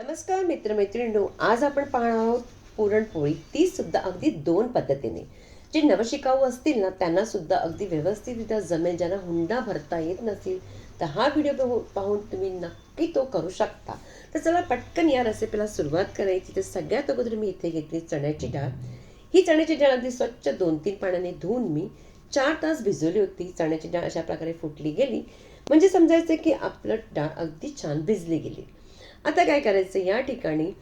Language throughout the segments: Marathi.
नमस्कार मित्रमैत्रिणींनो आज आपण पाहणार आहोत पुरणपोळी. ती सुद्धा अगदी दोन पद्धतीने. जे नवशिकाऊ असतील ना त्यांना सुद्धा अगदी व्यवस्थितरित्या जमेल. ज्यांना हुंडा भरता येत नसेल तर हा व्हिडिओ पाहून तुम्ही नक्की तो करू शकता. तर चला पटकन या रेसिपीला सुरुवात करायची. तर सगळ्यात अगोदर मी इथे घेतली चण्याची डाळ. ही चण्याची डाळ अगदी स्वच्छ दोन तीन पाण्याने धुवून मी चार तास भिजवली होती. चण्याची डाळ अशा प्रकारे फुटली गेली. म्हणजे समजायचं की आपलं डाळ अगदी छान भिजली गेली. आता काय करायचं? या ठिकाणी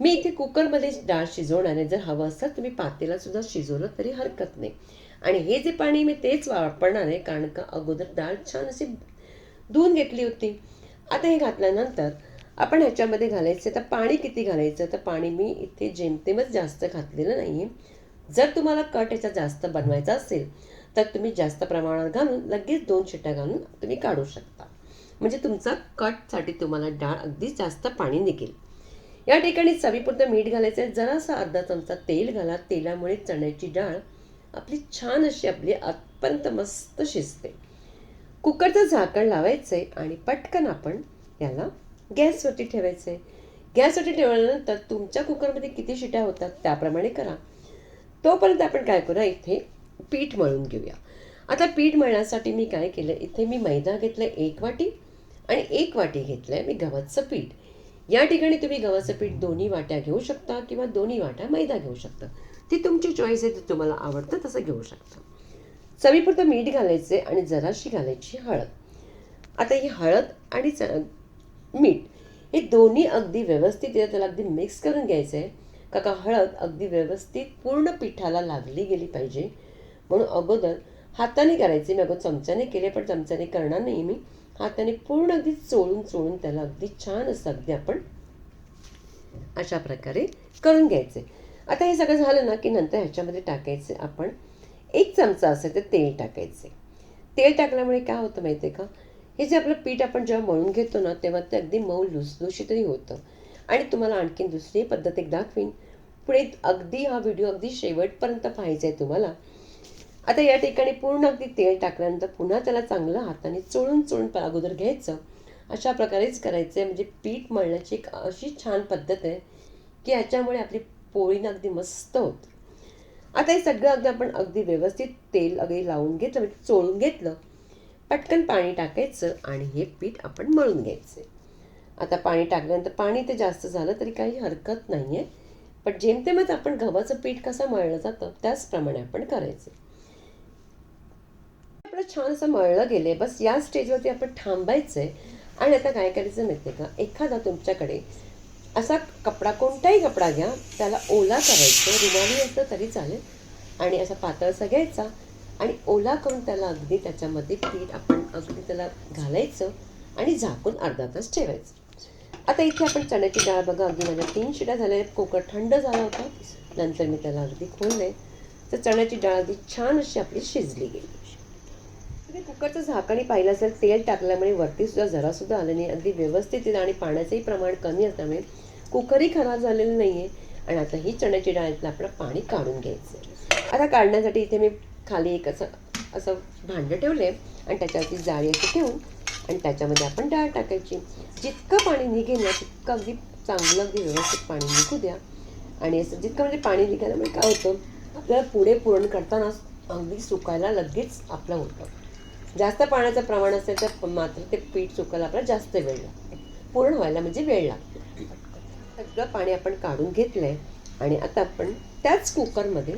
मी इथे कुकरमध्ये डाळ शिजवणार आहे. जर हवं असतं तुम्ही पातेलासुद्धा शिजवलं तरी हरकत नाही. आणि हे जे पाणी मी तेच वापरणार आहे कारण का अगोदर डाळ छान अशी धुवून घेतली होती. आता हे घातल्यानंतर आपण ह्याच्यामध्ये घालायचं तर पाणी किती घालायचं? तर पाणी मी इथे जेमतेमच जास्त घातलेलं नाही आहे जर तुम्हाला कट याचा जास्त बनवायचा असेल तर तुम्ही जास्त प्रमाणात घालून लगेच दोन शिट्या घालून तुम्ही काढू शकता. म्हणजे तुमचा कटसाठी तुम्हाला डाळ अगदी जास्त पाणी निघेल. या ठिकाणी चवीपुरतं मीठ घालायचं आहे. जरासा अर्धा चमचा तेल घाला. तेलामुळे चण्याची डाळ आपली छान अशी आपली अत्यंत मस्त शिजते. कुकरचं झाकण लावायचं आहे आणि पटकन आपण याला गॅसवरती ठेवायचं आहे गॅसवरती ठेवल्यानंतर तुमच्या कुकरमध्ये किती शिट्या होतात त्याप्रमाणे करा. तोपर्यंत आपण काय करूया? इथे पीठ मळून घेऊया. आता पीठ मळण्यासाठी मी काय केलं? इथे मी मैदा घेतलं एक वाटी. आणि एक वाटी घेतलं आहे मी गव्हाचं पीठ. या ठिकाणी तुम्ही गव्हाचं पीठ दोन्ही वाट्या घेऊ शकता किंवा दोन्ही वाट्या मैदा घेऊ शकता. ती तुमची चॉईस आहे ती तुम्हाला आवडतं तसं घेऊ शकता. चवीपुरतं मीठ घालायचं आहे आणि जराशी घालायची हळद. आता ही हळद आणि च मीठ हे दोन्ही अगदी व्यवस्थित आहे, त्याला अगदी मिक्स करून घ्यायचं आहे का का हळद अगदी व्यवस्थित पूर्ण पिठाला लागली गेली पाहिजे. म्हणून अगोदर हाताने करायचे मी अगोदर चमच्याने केले पण चमच्याने करणार नाही मी. हाताने पूर्ण अगदी चोळून चोळून त्याला अगदी छान असं अगदी आपण अशा प्रकारे करून घ्यायचे. आता हे सगळं झालं ना की नंतर ह्याच्यामध्ये टाकायचे आपण एक चमचा असेल तर तेल टाकायचे. तेल टाकल्यामुळे काय होतं माहिती आहे का? हे जे आपलं पीठ आपण जेव्हा मळून घेतो ना तेव्हा ते अगदी मऊ लुसलुशीतही होतं. आणि तुम्हाला आणखीन दुसरी पद्धत एक दाखवीन. पुढे अगदी हा व्हिडिओ अगदी शेवटपर्यंत पाहायचा आहे तुम्हाला. आता या ठिकाणी पूर्ण अगदी तेल टाकल्यानंतर पुन्हा त्याला चांगलं हाताने चोळून चोळून अगोदर घ्यायचं. अशा प्रकारेच करायचं आहे म्हणजे पीठ मळण्याची एक अशी छान पद्धत आहे की ह्याच्यामुळे आपली पोळी ना अगदी मस्त होते. आता हे सगळं अगदी आपण अगदी व्यवस्थित तेल अगदी लावून घेतलं म्हणजे चोळून घेतलं. पटकन पाणी टाकायचं आणि हे पीठ आपण मळून घ्यायचं आता पाणी टाकल्यानंतर पाणी ते जास्त झालं तरी काही हरकत नाही आहे पण जेमतेमच आपण गव्हाचं पीठ कसं मळलं जातं त्याचप्रमाणे आपण करायचं छान असं मळलं गेले बस या स्टेजवरती आपण थांबायचं आहे आणि आता काय करायचं माहिती आहे का? एखादा तुमच्याकडे असा कपडा कोणताही कपडा घ्या. त्याला ओला करायचं. रुमाली असलं तरी चालेल. आणि असा पातळसा घ्यायचा. आणि ओला करून त्याला अगदी त्याच्यामध्ये पीठ आपण अगदी त्याला घालायचं. आणि झाकून अर्धा तास ठेवायचं. आता इथे आपण चण्याची डाळ बघा. अगदी माझ्या तीन शिड्या झाल्या. आहेत थंड झाला होता. नंतर मी त्याला अगदी खोलले तर चण्याची डाळ अगदी छान अशी आपली शिजली गेली. तुम्ही कुकरचं झाकणी पाहिलं असेल तेल टाकल्यामुळे वरती सुद्धा जरासुद्धा आलं नाही. अगदी व्यवस्थित आहे आणि पाण्याचंही प्रमाण कमी असल्यामुळे कुकरही खराब झालेलं नाही आहे आणि आता ही चण्याची डाळीतलं आपलं पाणी काढून घ्यायचं आहे. आता काढण्यासाठी इथे मी खाली एक असं असं भांडं ठेवलं आहे आणि त्याच्यावरती जाळी अशी ठेवून आणि त्याच्यामध्ये आपण डाळ टाकायची. जितकं पाणी निघेल ना तितकं अगदी चांगलं अगदी व्यवस्थित पाणी निघू द्या. आणि असं जितकं म्हणजे पाणी निघाल्यामुळे काय होतं? आपल्याला पुढे पुरण करताना अगदी सुकायला लगेच आपलं होतं. जास्त पाण्याचं प्रमाण असेल तर मात्र ते पीठ सुकायला आपल्याला जास्त वेळ लागतो. पूर्ण व्हायला म्हणजे वेळ लागतो. सगळं पाणी आपण काढून घेतलं आहे आणि आता आपण त्याच कुकरमध्ये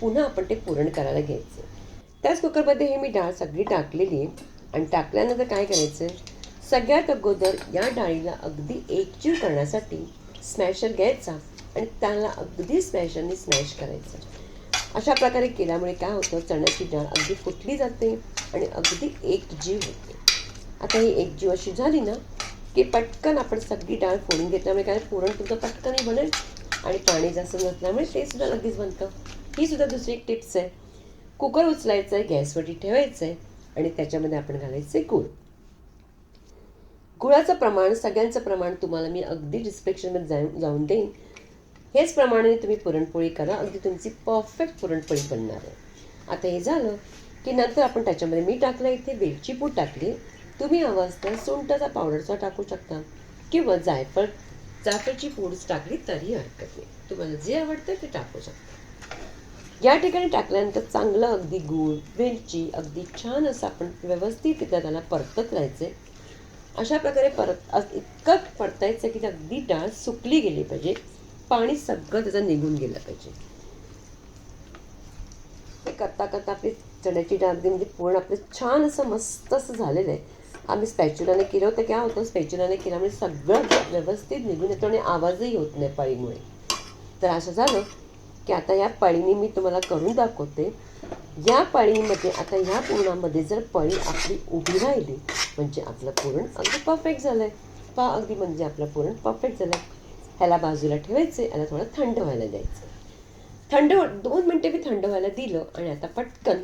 पुन्हा आपण ते पुरण करायला घ्यायचं. त्याच कुकरमध्ये हे मी डाळ सगळी टाकलेली आहे आणि टाकल्यानंतर काय करायचं? सगळ्यात अगोदर या डाळीला अगदी एकजीव करण्यासाठी स्मॅशर घ्यायचा आणि त्याला अगदी स्मॅशरने स्मॅश करायचं. अशा प्रकारे केल्यामुळे काय होतं? चण्याची डाळ अगदी फुटली जाते आणि अगदी एकजीव होते. आता ही एकजीव अशी झाली ना की पटकन आपण सगळी डाळ फोडून घेतल्यामुळे काय पुरण तुमचं पटकनही बनेल आणि पाणी जास्त नसल्यामुळे ते सुद्धा लगेच बनतं. ही सुद्धा दुसरी एक टिप्स आहे. कुकर उचलायचं आहे गॅसवरती ठेवायचं आहे आणि त्याच्यामध्ये आपण घालायचं आहे गूळ. गुळाचं प्रमाण सगळ्यांचं प्रमाण तुम्हाला मी अगदी डिस्क्रिप्शनमध्ये जाऊन जाऊन देईन. हेच प्रमाणे तुम्ही पुरणपोळी करा. अगदी तुमची परफेक्ट पुरणपोळी बनणार आहे. आता हे झालं की नंतर आपण त्याच्यामध्ये मी टाकलं इथे वेलची पूड टाकली. तुम्ही हवं असतं सुंठाचा पावडरचा टाकू शकता किंवा जायफळ जायफळची पूडच टाकली तरी हरकत नाही. तुम्हाला जे आवडतं ते टाकू शकता. या ठिकाणी टाकल्यानंतर चांगलं अगदी गूळ वेलची अगदी छान असं आपण व्यवस्थित तिथं त्याला परतत राहायचे अशा प्रकारे परत इतकं परतायचं की अगदी डाळ सुकली गेली पाहिजे. पाणी सगळं त्याचं निघून गेलं पाहिजे. ते करता करता आपली चण्याची डागदी म्हणजे पूर्ण आपलं छान असं मस्त असं झालेलं आहे. आम्ही स्पॅच्युलाने केलं होतं काय होतं? स्पॅच्युलाने केल्यामुळे म्हणजे सगळं व्यवस्थित निघून येतो आणि आवाजही होत नाही पळीमुळे. तर असं झालं की आता या पळीने मी तुम्हाला करून दाखवते. या पळीमध्ये आता ह्या पुरणामध्ये जर पळी आपली उभी राहिली म्हणजे आपलं पुरण अगदी परफेक्ट झालं आहे पा अगदी म्हणजे आपलं पुरण परफेक्ट झालं आहे ह्याला बाजूला ठेवायचे याला थोडं थंड व्हायला द्यायचं. थंड दोन मिनटं मी थंड व्हायला दिलं आणि आता पटकन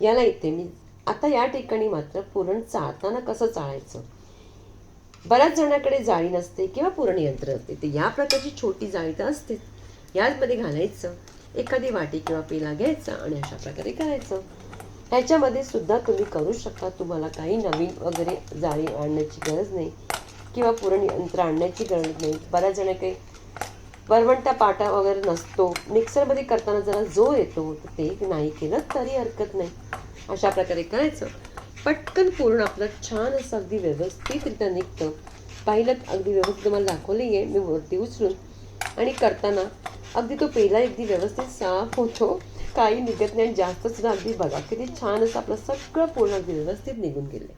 याला इथे मी आता या ठिकाणी मात्र पुरण चाळताना कसं चाळायचं? बऱ्याच जणांकडे जाळी नसते किंवा पुरण यंत्र असते ते या प्रकारची छोटी जाळी तर असते याचमध्ये घालायचं एखादी वाटी किंवा पेला घ्यायचा आणि अशा प्रकारे करायचं. ह्याच्यामध्ये सुद्धा तुम्ही करू शकता. तुम्हाला काही नवीन वगैरे जाळी आणण्याची गरज नाही. किंवा पुरण यंत्र आणण्याची गरज नाही. बऱ्याच जण काही वरवंटा पाटा वगैरे नसतो. मिक्सरमध्ये करताना जरा जो येतो ते नाही केलं तरी हरकत नाही. अशा प्रकारे करायचं. पटकन पूर्ण आपलं छान असं अगदी व्यवस्थितरित्या निघतं. पाहिलं अगदी व्यवस्थित तुम्हाला दाखवली आहे. मी वरती उचलून आणि करताना अगदी तो पेला अगदी व्यवस्थित साफ होतो. काही निघत नाही. आणि जास्त सुद्धा अगदी बघा किती छान असं आपलं सगळं पूर्ण अगदी व्यवस्थित निघून गेलं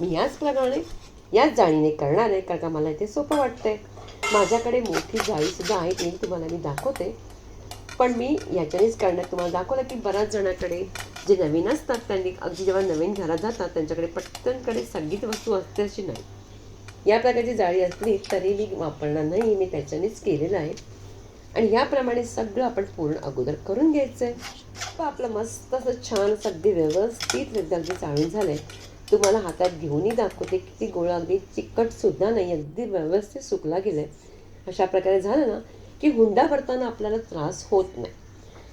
मी याच प्रमाणे याच जाळीने करणार आहे कारण का मला इथे सोपं वाटतंय. माझ्याकडे मोठी जाळीसुद्धा आहे ती तुम्हाला मी दाखवते. पण मी याच्यानेच करण्यात तुम्हाला दाखवलं की बऱ्याच जणांकडे जे नवीन असतात त्यांनी अगदी जेव्हा नवीन घरात जातात त्यांच्याकडे पटकनकडे सगळीच वस्तू असते अशी नाही. या प्रकारची जाळी असली तरी मी वापरणार नाही मी त्याच्यानेच केलेलं आहे. आणि याप्रमाणे सगळं आपण पूर्ण अगोदर करून घ्यायचं आहे आपलं मस्त असं छान असं अगदी व्यवस्थित अगदी चाळून झालं आहे तुम्हाला हातात घेऊनही दाखवते की ती गोळा अगदी चिकटसुद्धा नाही अगदी व्यवस्थित सुकला गेला आहे अशा प्रकारे झालं ना की हुंडा भरताना आपल्याला त्रास होत नाही.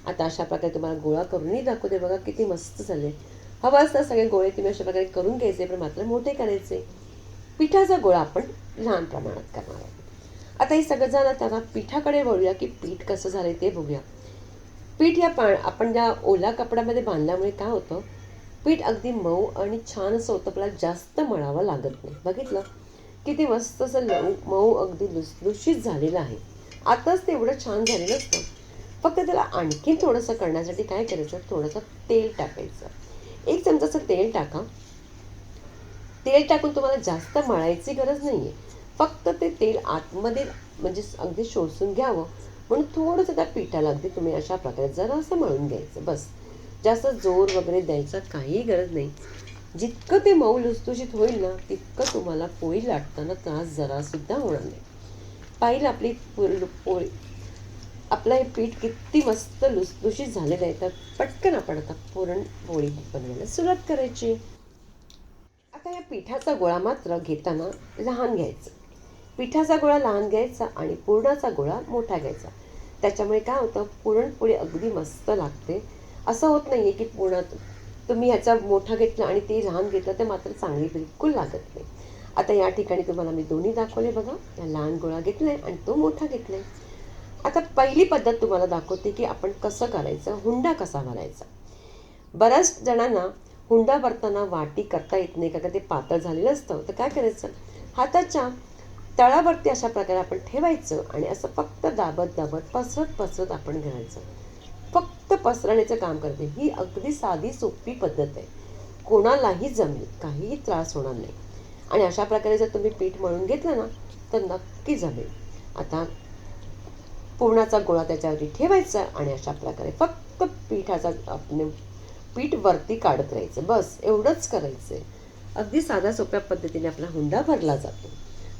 आता अशा प्रकारे तुम्हाला गोळा करूनही दाखवते. बघा किती मस्त झाले. हवा असता सगळे गोळे तुम्ही अशा प्रकारे करून घ्यायचे पण मात्र मोठे करायचे. पिठाचा गोळा आपण लहान प्रमाणात करणार आहोत. आता हे सगळं झालं त्याला पिठाकडे वळूया की पीठ कसं झालं ते बघूया. पीठ या पा आपण ज्या ओला कपड्यामध्ये बांधल्यामुळे काय होतं पीठ अगदी मऊ आणि छान असं होतं आपल्याला जास्त मळावं लागत नाही. बघितलं? किती मस्त असं लऊ मऊ अगदी लुसलुशीत झालेलं आहे. आताच ते एवढं छान झालेलं असतं. फक्त त्याला आणखी थोडंसं करण्यासाठी काय करायचं? थोडंसं तेल टाकायचं. एक चमचाचं तेल टाका. तेल टाकून तुम्हाला जास्त मळायची गरज नाही आहे फक्त ते तेल आतमध्ये म्हणजे अगदी शोषून घ्यावं. म्हणून थोडंसं त्या पिठाला अगदी तुम्ही अशा प्रकारे जरासं मळून घ्यायचं. बस. जास्त जोर वगैरे द्यायचा काही गरज नाही. जितकं ते मऊ लुसलुशीत होईल ना तितकं तुम्हाला पोळी लाटताना त्रास जरासुद्धा होणार नाही. पाहिलं आपली पोळी. आपलं हे पीठ किती मस्त लुसलुशीत झालेलं आहे तर पटकन आपण आता पुरणपोळी बनवायला सुरुवात करायची. आता या पिठाचा गोळा मात्र घेताना लहान घ्यायचं. पिठाचा गोळा लहान घ्यायचा आणि पुरणाचा गोळा मोठा घ्यायचा. त्याच्यामुळे काय होतं पुरणपोळी अगदी मस्त लागते. असं होत नाही आहे की पूर्ण तुम्ही ह्याचा मोठा घेतला आणि ते लहान घेतलं तर मात्र चांगली बिलकुल लागत नाही. आता या ठिकाणी तुम्हाला मी दोन्ही दाखवले बघा. या लहान गोळा घेतला आहे आणि तो मोठा घेतला आहे आता पहिली पद्धत तुम्हाला दाखवते की आपण कसं करायचं हुंडा कसा भरायचा बऱ्याच जणांना हुंडा भरताना वाटी करता येत नाही का ते पातळ झालेलं असतं. तर काय करायचं? हाताच्या तळावरती अशा प्रकारे आपण ठेवायचं आणि असं फक्त दाबत दाबत पसरत पसरत आपण घ्यायचं फक्त पसरण्याचं काम करते. ही अगदी साधी सोपी पद्धत आहे. कोणालाही जमेल काहीही त्रास होणार नाही. आणि अशा प्रकारे जर तुम्ही पीठ मळून घेतलं ना तर नक्की जमेल. आता पुरणाचा गोळा त्याच्यावरती ठेवायचा आणि अशा प्रकारे फक्त पीठाचा आपण पीठ वरती काढत राहायचं. बस एवढंच करायचं आहे अगदी साध्या सोप्या पद्धतीने आपला हुंडा भरला जातो.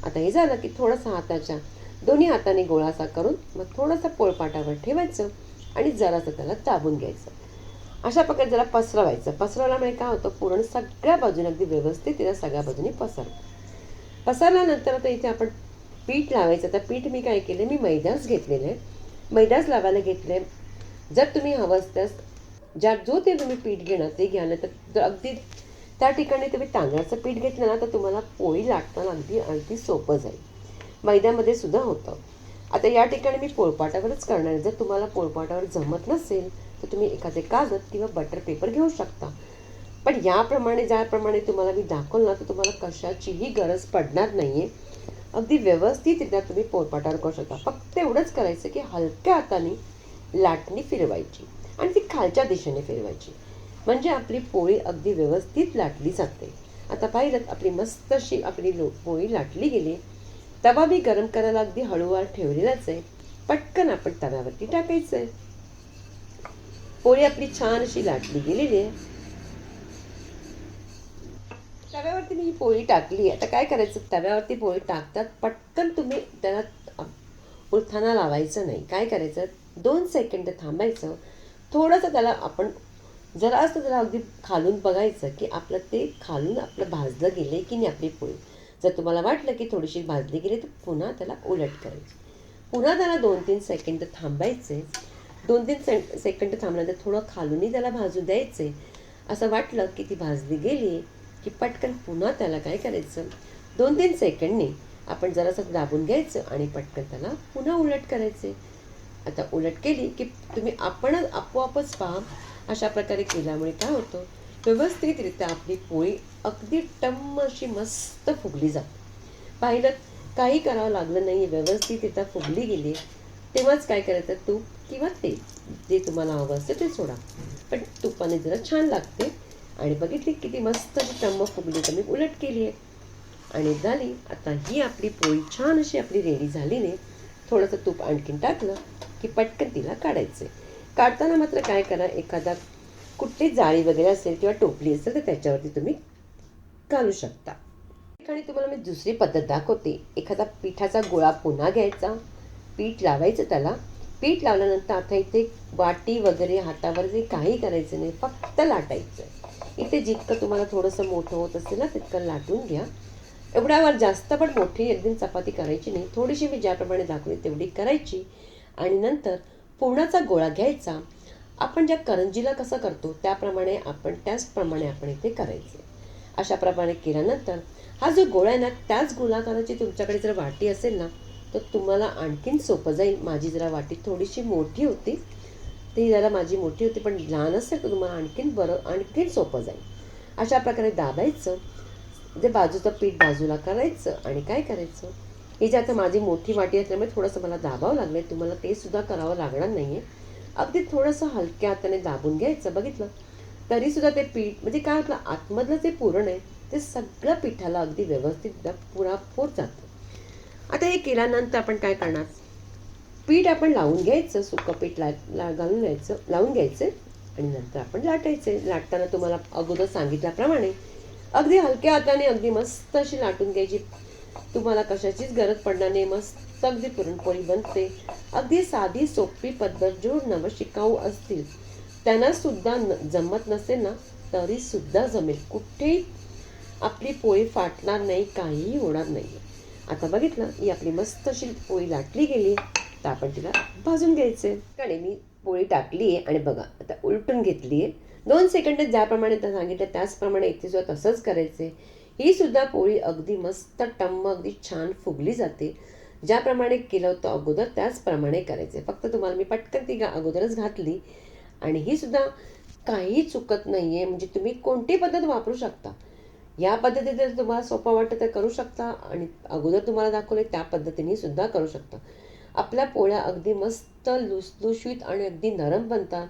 आता हे झालं की थोडंसं हाताच्या दोन्ही हाताने गोळासा करून मग थोडंसं पोळपाटावर ठेवायचं. आणि जरासं त्याला दाबून घ्यायचं. अशा प्रकारे जरा पसरवायचं. पसरवल्यामुळे काय होतं? पुरण सगळ्या बाजूने अगदी व्यवस्थित तिला सगळ्या बाजूने पसर पसरल्यानंतर आता इथे आपण पीठ लावायचं. तर पीठ मी काय केलं मी मैदाच घेतलेलं आहे. मैदाच लावायला घेतले जर तुम्ही हवं असल्यास ज्या जो ते तुम्ही पीठ घेणार ते घ्या. नाही तर जर अगदी त्या ठिकाणी तुम्ही तांदळाचं पीठ घेतलं ना तर तुम्हाला पोळी लाटताना अगदी अगदी सोपं जाईल. मैद्यामध्ये सुद्धा होतं. आता या ठिकाणी मी पोळपाटावरच करणार आहे. जर तुम्हाला पोळपाटावर जमत नसेल तर तुम्ही एखादे कागद किंवा बटर पेपर घेऊ शकता. पण याप्रमाणे ज्याप्रमाणे तुम्हाला मी दाखवलं ना तर तुम्हाला कशाचीही गरज पडणार नाही आहे अगदी व्यवस्थितरित्या तुम्ही पोळपाटावर करू शकता. फक्त एवढंच करायचं की हलक्या हाताने लाटणी फिरवायची आणि ती खालच्या दिशेने फिरवायची. म्हणजे आपली पोळी अगदी व्यवस्थित लाटली जाते. आता पाहिलं आपली मस्त अशी आपली लो पोळी लाटली गेली. तवा मी गरम करायला अगदी हळूवार ठेवलेलाच आहे. पटकन आपण तव्यावरती टाकायचं आहे पोळी आपली छान अशी लाटली गेलेली आहे. तव्यावरती मी ही पोळी टाकली आता काय करायचं? तव्यावरती पोळी टाकतात. पटकन तुम्ही त्याला उलथाना लावायचं नाही. काय करायचं? दोन सेकंड थांबायचं. थोडंसं त्याला आपण जरा असं त्याला अगदी खालून बघायचं की आपलं ते खालून आपलं भाजलं गेलं की नाही आपली पोळी. जर तुम्हाला वाटलं की थोडीशी भाजली गेली तर पुन्हा त्याला उलट करायची. पुन्हा त्याला दोन तीन सेकंड थांबायचे. दोन तीन से सेकंड थांबल्यानंतर थोडं खालूनही त्याला भाजू द्यायचे. असं वाटलं की ती भाजली गेली की पटकन पुन्हा त्याला काय करायचं? दोन तीन सेकंडने आपण जरासं दाबून घ्यायचं आणि पटकन त्याला पुन्हा उलट करायचे. आता उलट केली की तुम्ही आपणच आपोआपच पहा अशा प्रकारे केल्यामुळे काय होतं? व्यवस्थितरित्या आपली पोळी अगदी टम्म अशी मस्त फुगली जाते. पाहिलं काही करावं लागलं नाही व्यवस्थितरित्या फुगली गेली तेव्हाच काय करायचं? तूप किंवा तेल. जे तुम्हाला हवं असतं ते सोडा. पण तुपाने जरा छान लागते. आणि बघितली किती मस्त अशी टम्म फुगली तर मी उलट केली आहे. आणि झाली आता ही आपली पोळी छान अशी आपली रेडी झाली नाही थोडंसं तूप आणखीन टाकलं की पटकन तिला काढायचं काढताना मात्र काय करा एखादा कुठली जाळी वगैरे असेल किंवा टोपली असेल तर त्याच्यावरती तुम्ही घालू शकता. ठिकाणी तुम्हाला मी दुसरी पद्धत दाखवते. एखादा पिठाचा गोळा पुन्हा घ्यायचा. पीठ लावायचं त्याला. पीठ लावल्यानंतर आता इथे वाटी वगैरे हातावर जे काही करायचं नाही फक्त लाटायचं. इथे जितकं तुम्हाला थोडंसं मोठं होत असेल ना तितकं लाटून घ्या. एवढ्यावर जास्त पण मोठी एकदम चपाती करायची नाही. थोडीशी मी ज्याप्रमाणे दाखवली तेवढी करायची. आणि नंतर पुरणाचा गोळा घ्यायचा. आपण ज्या करंजीला कसं करतो त्याप्रमाणे आपण त्याचप्रमाणे आपण इथे करायचे. अशा प्रमाणे केल्यानंतर हा जो गोळा आहे ना त्याच गोलाकाराची तुमच्याकडे जर वाटी असेल ना तर तुम्हाला आणखीन सोपं जाईल. माझी जरा वाटी थोडीशी मोठी होती ती जरा माझी मोठी होती पण लहान असेल तर तुम्हाला आणखीन बरं आणखीन सोपं जाईल. अशा प्रकारे दाबायचं जे बाजूचं पीठ बाजूला करायचं आणि काय करायचं? ही जे आता माझी मोठी वाटी असल्यामुळे थोडंसं मला दाबावं लागलं तुम्हाला ते सुद्धा करावं लागणार नाही आहे अगदी थोडंसं हलक्या हाताने दाबून घ्यायचं बघितलं? तरीसुद्धा ते पीठ म्हणजे काय आपलं आतमधलं जे पुरण आहे ते सगळं पिठाला अगदी व्यवस्थित पुरापूर जातं. आता हे केल्यानंतर आपण काय करणार? पीठ आपण लावून घ्यायचं सुकं पीठ ला घालून घ्यायचं लावून घ्यायचं आणि नंतर आपण लाटायचे. लाटताना तुम्हाला अगोदर सांगितल्याप्रमाणे अगदी हलक्या हाताने अगदी मस्त अशी लाटून घ्यायची. तुम्हाला कशाचीच गरज पडणार नाही. मस्त अगदी पुरणपोळी बनते. अगदी साधी सोपी पद्धत जो नवशिकाऊ असतील. त्यांना सुद्धा न जमत नसेल ना तरी सुद्धा जमेल. कुठेही आपली पोळी फाटणार नाही काहीही होणार नाही. आता बघितलं ही आपली मस्त अशी पोळी लाटली गेली. तर आपण तिला भाजून घ्यायचे कडे मी पोळी टाकली आहे आणि बघा आता उलटून घेतली आहे दोन सेकंड ज्याप्रमाणे सांगितलं त्याचप्रमाणे इथे सुद्धा तसंच करायचे ही सुद्धा पोळी अगदी मस्त टम्म अगदी छान फुगली जाते. ज्याप्रमाणे केलं होतं अगोदर त्याचप्रमाणे करायचे फक्त तुम्हाला मी पटकन ती गा अगोदरच घातली. आणि ही सुद्धा काही चुकत नाही आहे म्हणजे तुम्ही कोणती पद्धत वापरू शकता? या पद्धतीत जर तुम्हाला सोपं वाटतं तर करू शकता. आणि अगोदर तुम्हाला दाखवले त्या पद्धतीने सुद्धा करू शकता. आपल्या पोळ्या अगदी मस्त लुसलुशीत आणि अगदी नरम बनतात.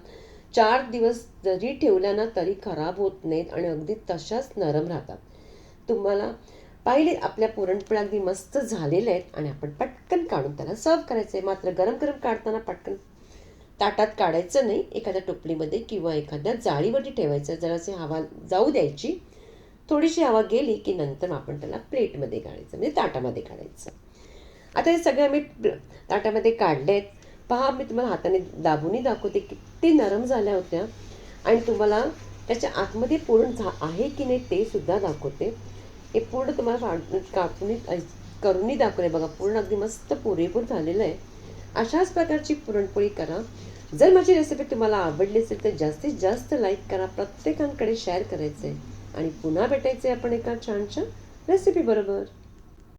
चार दिवस जरी ठेवल्या ना तरी खराब होत नाहीत आणि अगदी तशाच नरम राहतात. तुम्हाला पाहिले आपल्या पुरणपोळ्या अगदी मस्त झालेल्या आहेत आणि आपण पटकन काढून त्याला सर्व करायचं आहे मात्र गरम गरम काढताना पटकन ताटात काढायचं नाही. एखाद्या टोपलीमध्ये किंवा एखाद्या जाळीवरती ठेवायचं. जराशी हवा जाऊ द्यायची. थोडीशी हवा गेली की नंतर आपण त्याला प्लेटमध्ये काढायचं म्हणजे ताटामध्ये काढायचं. आता हे सगळे आम्ही ताटामध्ये काढले आहेत. पहा मी तुम्हाला हाताने दाबूनही दाखवते किती नरम झाल्या होत्या. आणि तुम्हाला त्याच्या आतमध्ये पूर्ण झा आहे की नाही ते सुद्धा दाखवते. हे पूर्ण तुम्हाला फाड कापूनही करूनही दाखवले बघा पूर्ण अगदी मस्त पुरेपूर झालेलं आहे. अशाच प्रकारची पुरणपोळी करा. जर माझी रेसिपी तुम्हाला आवडली असेल तर जास्तीत जास्त लाईक करा. प्रत्येकांकडे शेअर करायचं आहे आणि पुन्हा भेटायचं आहे आपण एका छानशा रेसिपी बरोबर.